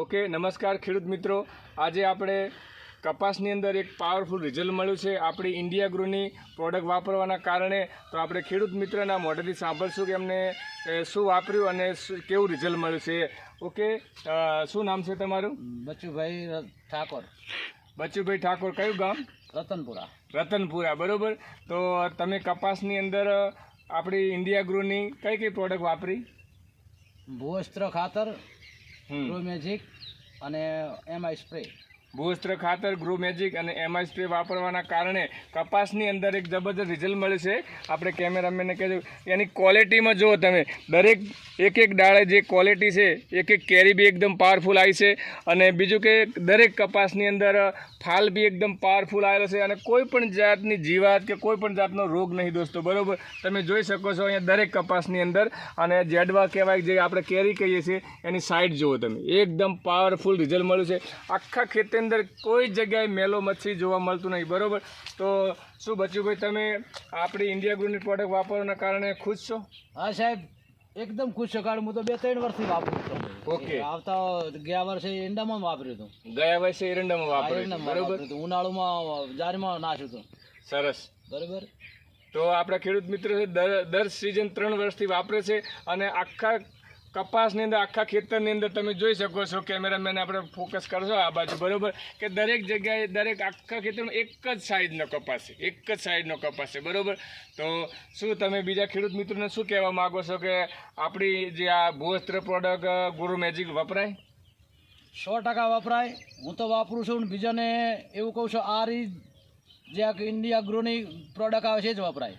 Okay નમસ્કાર ખેડૂત મિત્રો. આજે આપણે કપાસની અંદર એક પાવરફુલ રિઝલ્ટ મળ્યું છે. આપણી ઇન્ડિયા ગ્રુની પ્રોડક્ટ વાપરવાના કારણે તો આપણે ખેડૂત મિત્રના મોઢેથી સાંભળશું કે એમને શું વાપર્યું અને કેવું રિઝલ્ટ મળ્યું છે. ઓકે શું નામ છે તમારું? બચુભાઈ ઠાકોર. બચુભાઈ ઠાકોર કયું ગામ? રતનપુરા. રતનપુરા બરાબર. તો તમે કપાસની અંદર આપણી ઇન્ડિયા ગ્રુની કઈ કઈ પ્રોડક્ટ વાપરી? ભૂવસ્ત્ર ખાતર હમ. મેજિક અને એમઆઈ સ્પ્રે ભૂસ્ત્ર ખાતર ગ્રો મેજિક અને એમઆઈ સ્પ્રે વાપરવાના કારણે કપાસની અંદર એક જબરજસ્ત રિઝલ્ટ મળે છે આપણે કેમેરામેનને કહેજો, એની ક્વોલિટીમાં જુઓ તમે. દરેક એક એક ડાળે જે ક્વોલિટી છે, એક એક કેરી બી એકદમ પાવરફુલ આવી છે. અને બીજું કે દરેક કપાસની અંદર ફાલ બી એકદમ પાવરફુલ આવેલો છે. અને કોઈ પણ જાતની જીવાત કે કોઈ પણ જાતનો રોગ નહીં દોસ્તો, બરાબર? તમે જોઈ શકો છો અહીંયા દરેક કપાસની અંદર. અને જેડવા કહેવાય જે આપણે કેરી કહીએ છીએ, એની સાઈડ જુઓ તમે. એકદમ પાવરફુલ રિઝલ્ટ મળ્યું છે. આખા ખેતરની અંદર કોઈ જગ્યાએ મેલો મચ્છી જોવા મળતું નહીં બરોબર? તો શું બચ્ચુભાઈ તમે આપણી ઇન્ડિયા ગ્રુની પ્રોડક્ટ વાપરવાના કારણે ખુશ છો? હા સાહેબ એકદમ ખુશ છું. કારણ હું તો બે ત્રણ વર્ષથી વાપરું છું. ઓકે. આવતા ગયા વર્ષે એરંડામાં વાપર્યું હતું. ગયા વર્ષે એરંડામાં વાપર્યું બરાબર? ઉનાળુમાં જારમાં નાખ્યું હતું. સરસ. બરોબર? તો આપણા ખેડૂત મિત્ર છે દર દર સિઝન ત્રણ વર્ષથી વાપરે છે અને આખા કપાસની અંદર આખા ખેતરની અંદર તમે જોઈ શકો છો કેમેરામેન આપણે ફોકસ કરશો આ બાજુ બરાબર? કે દરેક જગ્યાએ દરેક આખા ખેતરમાં એક જ સાઈઝનો કપાસ છે એક જ સાઈઝનો કપાસ છે બરાબર? તો શું તમે બીજા ખેડૂત મિત્રોને શું કહેવા માગો છો કે આપણી જે આ ભૂવસ્ત્ર પ્રોડક્ટ ગુરુ મેજિક વપરાય? સો ટકા વપરાય. હું તો વાપરું છું બીજાને એવું કહું છું આ રીત જે આ ઇન્ડિયા ગ્રોની પ્રોડક્ટ આવે છે એ જ વપરાય.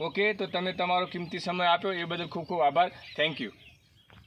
ઓકે તો તમે તમારો કિંમતી સમય આપ્યો એ બદલ ખૂબ ખૂબ આભાર. Thank you